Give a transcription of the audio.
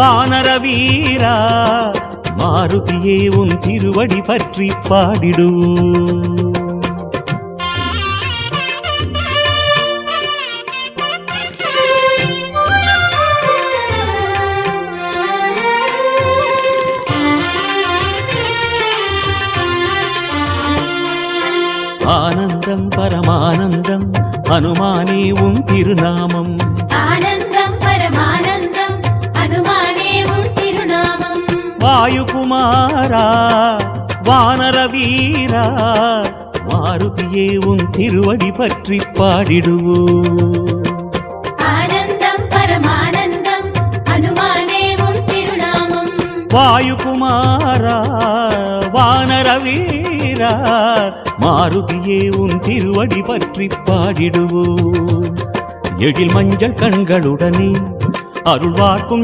வானர வீரா மாருதியே உன் திருவடி பற்றி பாடிடுவோம் ஆனந்தம் பரமானந்தம் ஹனுமானே உன் திருநாமம். வாயுகுமாரா வானர வீரா மாருதியே உன் திருவடி பற்றி திருநாமம். வாயுகுமாரா வானர வீரா மாருதியே உன் திருவடி பற்றி பாடிடுவோம் எழில் மஞ்சள் கண்களுடனே அருள்வார்க்கும்